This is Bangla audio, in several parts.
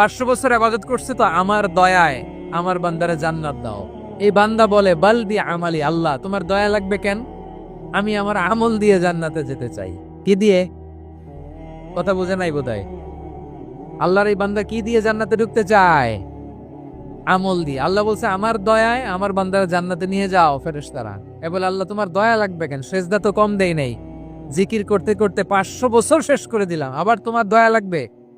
পাঁচশো বছর আবাদত করছে, তো আমার দয়ায় আমার বান্দারে জান্নাত দাও। এই বান্দা বলে, বাল দিয়ে আমালি, আল্লাহ, তোমার দয়া লাগবে কেন? আমি আমার আমল দিয়ে জান্নাতে যেতে চাই। কি দিয়ে? কথা বুঝে নাই বোধহয়। আল্লাহর এই বান্দা কি দিয়ে জান্নাতে ঢুকতে চায়? আমল দিয়ে। আল্লাহ বলছে, আমার দয়ায় আমার বান্দারা জান্নাতে নিয়ে যাও, ফেরেশতারা। এ বলে, আল্লাহ, তোমার দয়া লাগবে কেন? সেজদা তো কম দেই নেই। জিকির করতে করতে পাঁচশো বছর শেষ করে দিলাম, আবার তোমার দয়া লাগবে?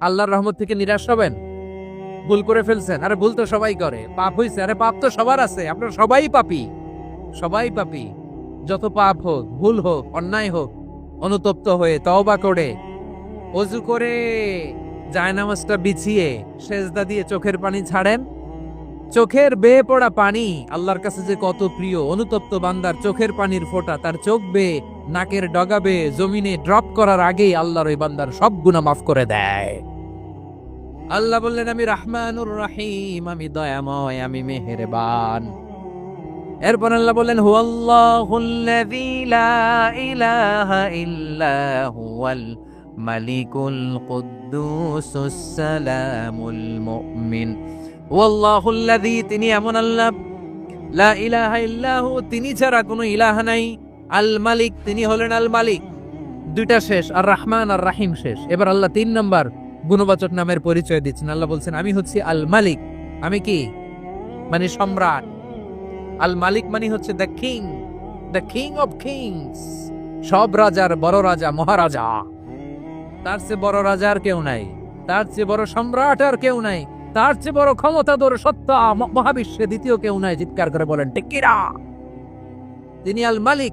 আল্লাহর রহমত থেকে নিরাশ হবেন? ভুল করে ফেলছেন। আরে ভুল তো সবাই করে। পাপ হইছে। আরে পাপ তো সবার আছে। আপনারা সবাই পাপি। সবাই পাপি। যত পাপ হোক, ভুল হোক, অন্যায় হোক, অনুতপ্ত হয়ে তওবা করে, অজু করে জায়নামাজটা বিছিয়ে সেজদা দিয়ে চোখের পানি ছাড়েন। চোখের বেয়ে পড়া পানি আল্লাহর কাছে যে কত প্রিয়, অনুতপ্ত বান্দার চোখের পানির ফোঁটা তার চোখ বেয়ে নাকের ডগাবে জমিনে ড্রপ করার আগেই আল্লাহর ওই বান্দার সব গুণা মাফ করে দেয়। আল্লাহ বললেন, আমি রাহমানুর রাহিম, আমি দয়াময়, আমি মেহেরবান। এরপর আল্লাহ বললেন হুয়াল্লাহুল্লাযী লা ইলাহা মালিকুল কুদ্দুসুস সালামুল মুমিন। ওয়াল্লাহুল্লাযী তিনি এমন আল্লাহ। লা ইলাহা ইল্লাহু, তিনি ছাড়া কোনো ইলাহা নাই। আল মালিক তিনি হলেন আল মালিক দুইটা শেষ আর রাহমান আর রাহিম শেষ। এবার আল্লাহ তিন নম্বর গুণবাচক নামের পরিচয় দিচ্ছেন। আল্লাহ বলছেন, আমি হচ্ছি আল মালিক আমি কি? মানে সম্রাট। আল মালিক মানে হচ্ছে the king the king of kings সব রাজার বড় রাজা, মহারাজা। তার চেয়ে বড় রাজা আর কেউ নাই। তার চেয়ে বড় সম্রাট আর কেউ নাই। তার চেয়ে বড় ক্ষমতাধর সত্তা, মহাবিশ্বে দ্বিতীয় কেউ নাই, চিৎকার করে বলেন টেকিরা তিনি আল মালিক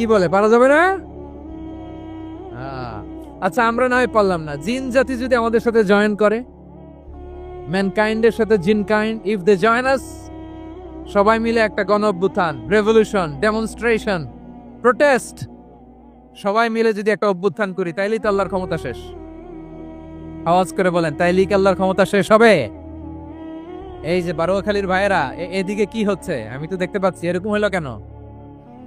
কি বলে, পারা যাবে না? আচ্ছা আমরা নয় পারলাম না। জিন জাতি যদি আমাদের সাথে জয়েন করে ম্যানকাইন্ডের সাথে jinnkind if they join us সবাই মিলে একটা গণ অভ্যুত্থান রেভলিউশন ডেমনস্ট্রেশন প্রোটেস্ট সবাই মিলে যদি একটা অভ্যুত্থান করি, তাইলেই তো আল্লাহর ক্ষমতা শেষ। আওয়াজ করে বলেন, তাইলেই কি আল্লাহর ক্ষমতা শেষ হবে? এই যে বারোয়াখালীর ভাইয়েরা এদিকে কি হচ্ছে? আমি তো দেখতে পাচ্ছি, এরকম হলো কেন?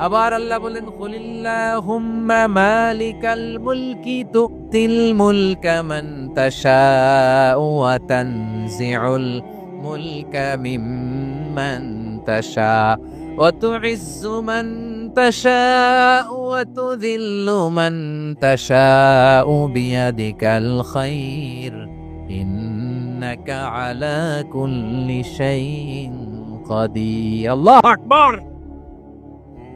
আবার আল্লাহ বলেন কুলিল্লাহুম্মা মালিকাল মুলকি তুতিল মুলকা মান তাশাউ ওয়া তানজিউল মুলকা মিম্মান তাশা ওয়া তুইজ্জু মান তাশাউ ওয়া তুযিল্লু মান তাশাউ বিয়াদিকাল খায়র ইন্নাকা আলা কুল্লি শাইইন কাদির আল্লাহু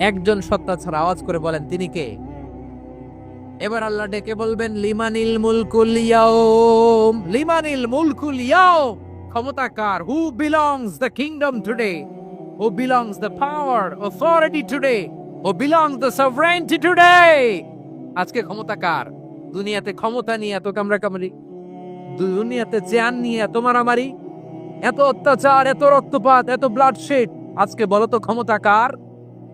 একজন সত্তা ছাড়া আওয়াজ করে বলেন, তিনি কে? এবার আল্লাহ ডেকে বলবেন, লিমানিল মুলকুল ইয়াউম। লিমানিল মুলকুল ইয়াউম। ক্ষমতা কার? Who belongs the kingdom today. Who belongs the power authority today. Who belongs the sovereignty today. আজকে ক্ষমতা কার? দুনিয়াতে ক্ষমতা নিয়ে এত কামড়া কামড়ি দুনিয়াতে জ্ঞান নিয়ে এত মারামারি। এত অত্যাচার, এত রক্তপাত, এত ব্লাড শেড আজকে বলো তো ক্ষমতা কার?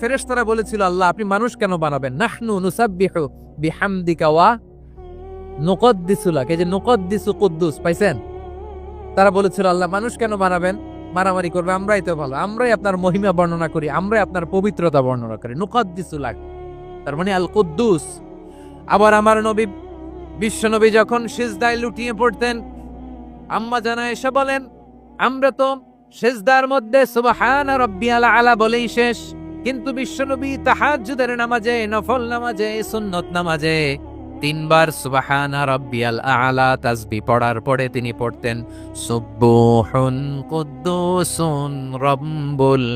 ফেরেশতারা বলেছিল, আল্লাহ, আপনি মানুষ কেন বানাবেন? নাহনু নুসাব্বিহু বিহামদিকা ওয়া নুকদ্দিসু লাক। এই যে নুকদ্দিসু কুদ্দুস, পাইছেন? তারা বলেছিল, আল্লাহ, মানুষ কেন বানাবেন? মারামারি করবে, আমরাই তো ভালো। আমরাই আপনার মহিমা বর্ণনা করি, আমরাই আপনার পবিত্রতা বর্ণনা করি। নুকদ্দিসু লাক। তার মানে আল কুদ্দুস আবার আমার নবী বিশ্বনবী যখন সিজদায় লুটিয়ে পড়তেন, আম্মা জানা এসে বলেন, আমরা তো সিজদার মধ্যে সুবহান রাব্বিয়াল আলা বলেই শেষ। কিন্তু বিশ্বনবী তাহাজ্জুদের নামাজে, নফল নামাজে, সুন্নত নামাজে তিনবার সুবহান রাব্বিয়াল আলা তাসবিহ পড়ার পরে তিনি পড়তেন, সুবহুন কুদ্দুসুন রব্বুল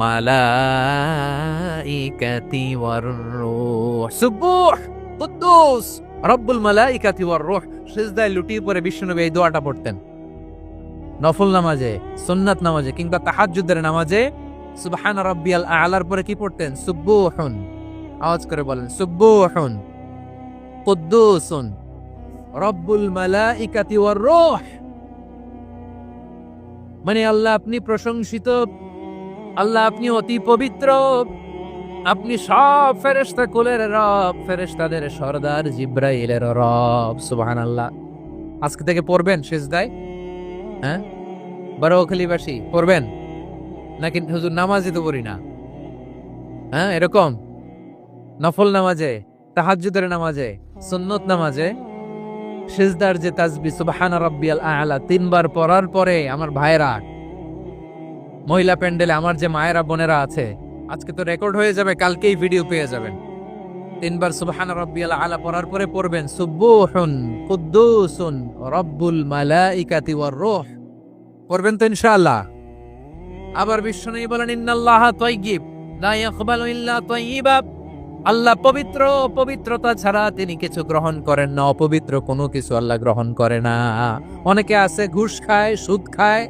মালাইকাতি ওয়ার রূহ। সুবহ, কুদ্দুস, রব্বুল মালাইকাতি ওয়ার রূহ। সিজদায় লুটিয়ে পড়ে বিশ্বনবী এই দোয়াটা পড়তেন। নফল নামাজে, সুন্নাত নামাজে কিংবা তাহাজ্জুদের নামাজে সুবহান রাব্বিয়াল আলার পরে কি পড়তেন? সুব্বুহুন আওয়াজ করে বলেন সুব্বুহুন কুদ্দুসুন। রব্বুল মালাইকাতি ওয়ার রূহ। মানে আল্লাহ আপনি প্রশংসিত, আল্লাহ আপনি অতি পবিত্র, আপনি সব ফেরেশতা কুলের রব, ফেরেশতাদের সর্দার জিব্রাইলের রব, সুবহানাল্লাহ। আজকে থেকে পড়বেন সিজদায় হ্যাঁ? বারোখালীবাসী পড়বেন? নাকি হুজুর নামাজই তো পড়ি না? হ্যাঁ এরকম? নফল নামাজে, তাহাজ্জুদের নামাজে, সুন্নত নামাজে, সিজদার যে তাজবি, সুবহান রাব্বিয়াল আলা, তিনবার পড়ার পরে আমার ভাইরা মহিলা প্যান্ডেলে আমার যে মায়েরা, বোনেরা আছে, আজকে তো রেকর্ড হয়ে যাবে, কালকেই ভিডিও পেয়ে যাবেন। তিনবার সুবহান রাব্বিয়াল আলা পড়ার পরে পড়বেন সুব্বুহুন কুদ্দুসুন, রব্বুল মালাইকাতি ওয়ার রূহ। পড়বেন তো ইনশাআল্লাহ। আবার বিশ্বনবী বলেন, ইন্নাল্লাহা তাইয়্যিব, লা ইয়াকবালু ইল্লা তাইয়্যিবা। আল্লাহ পবিত্র পবিত্রতা ছাড়া তিনি কিছু গ্রহণ করেন না, অপবিত্র কোনো কিছু আল্লাহ গ্রহণ করে না। অনেকে আছে, ঘুষ খায়, সুদ খায়,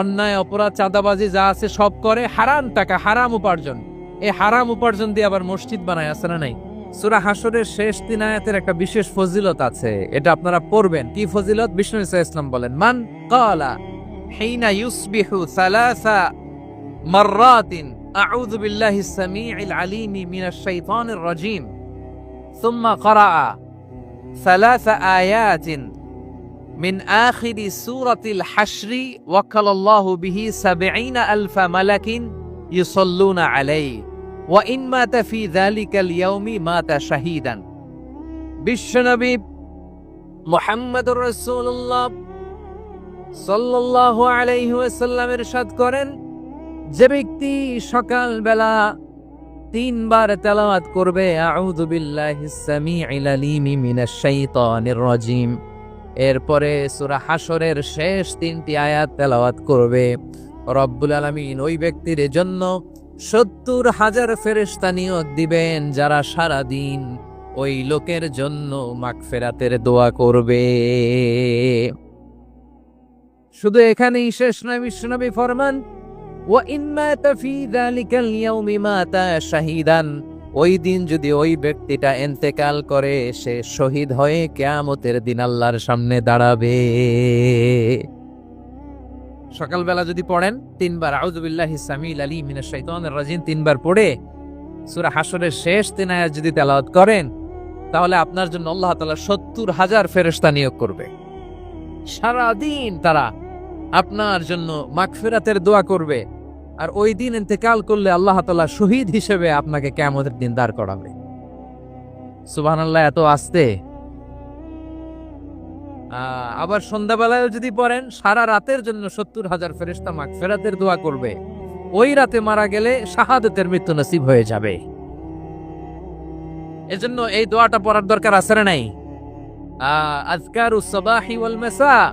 অন্যায়, অপরাধ, চাঁদাবাজি যা আছে সব করে, হারাম টাকা, হারাম উপার্জন। এই হারাম উপার্জন দিয়ে আবার মসজিদ বানায়, আছে না নাই? সুরা হাসরের শেষ তিন আয়াতের একটা বিশেষ ফজিলত আছে, এটা আপনারা পড়বেন। কি ফজিলত? বিষ্ণু ইসলাম বলেন, মান কালা হিনা ইউসবিহু সালাসা মাররাতিন আউযু বিল্লাহি সামিউল আলিম মিনাশ শাইতানির রাজিম ثم قرأ ثلاث آيات من آخر سورة الحشر وكل الله به سبعين ألف ملك يصلون عليه وإن مات في ذلك اليوم مات شهيدا বিশ্বনবী মোহাম্মদুর রাসূলুল্লাহ সাল্লাল্লাহু আলাইহি ওয়াসাল্লাম ইরশাদ করেন, যে ব্যক্তি সকাল বেলা তিনবার তেলাওয়াত করবে, আউযু বিল্লাহিস সামিউল আলিম মিনাশ শাইতানির এরপরে সূরা হাসরের শেষ তিনটি আয়াত তেলাওয়াত করবে, রব্বুল আলামিন ওই ব্যক্তির জন্য সত্তর হাজার ফেরেশতা নিয়োগ দিবেন, যারা সারা দিন ওই লোকের জন্য মাগফিরাতের দোয়া করবে। শুধু এখানেই শেষ নয়, বিশ্বনবী ফরমান মাতা শাহিদান ওই দিন যদি ওই ব্যক্তিটা এন্তেকাল করে, সে শহীদ হয়ে কেয়ামতের দিন আল্লাহর সামনে দাঁড়াবে। সকালবেলা যদি পড়েন, তিনবার আউযুবিল্লাহি সামিল আলী মিনাশ শাইতানির রাজিম তিনবার পড়ে, সুরা হাসরের শেষ তিন আয়াত যদি তেলাওয়াত করেন, তাহলে আপনার জন্য আল্লাহ তাআলা সত্তর হাজার ফেরস্তা নিয়োগ করবে। সারাদিন তারা আপনার জন্য মাগফিরাতের দোয়া করবে। আর ওই দিন ইন্তেকাল করলে আল্লাহ তালা শহীদ হিসেবে আপনাকে কিয়ামতের দিন দাঁড় করাবে। সুবহানাল্লাহ, এত আস্তে। আবার সন্ধ্যাবেলায় যদি পড়েন, সারা রাতের জন্য সত্তর হাজার ফেরেস্তা মাগ ফেরাতের দোয়া করবে। ওই রাতে মারা গেলে শাহাদতের মৃত্যু নসিব হয়ে যাবে। এজন্য এই দোয়াটা পড়ার দরকার আছে নাই? আজকার উসবাহি ওয়াল মেসা।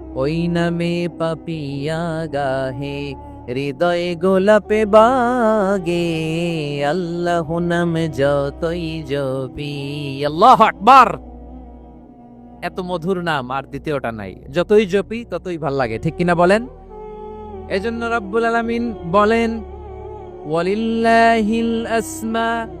ওই নামে পাপিয়া গাহে, হৃদয় গোলাপে বাগে। আল্লাহ নাম যতই জপি। আল্লাহ আকবার! এত মধুর নাম আর দ্বিতীয়টা নাই। যতই জপি, ততই ভালো লাগে। ঠিক কিনা বলেন? এজন্য রব্বুল আলামিন বলেন, ওয়ালিল্লাহিল আসমাউল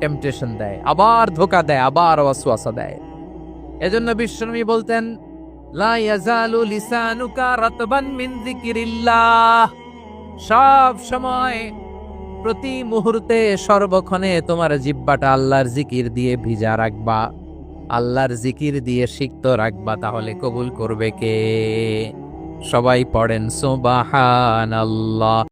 টেম্পটেশন দেয়, আবার ধোকা দেয়, আবার ওয়াসওয়াসা দেয়। এজন্য বিশ্বনবী বলতেন সব সময় প্রতি মুহূর্তে সর্বক্ষণে তোমার জিব্বাটা আল্লাহর জিকির দিয়ে ভিজা রাখবা। আল্লাহর জিকির দিয়ে সিক্ত রাখবা, তাহলে কবুল করবে কে? সবাই পড়েন সোবাহান আল্লাহ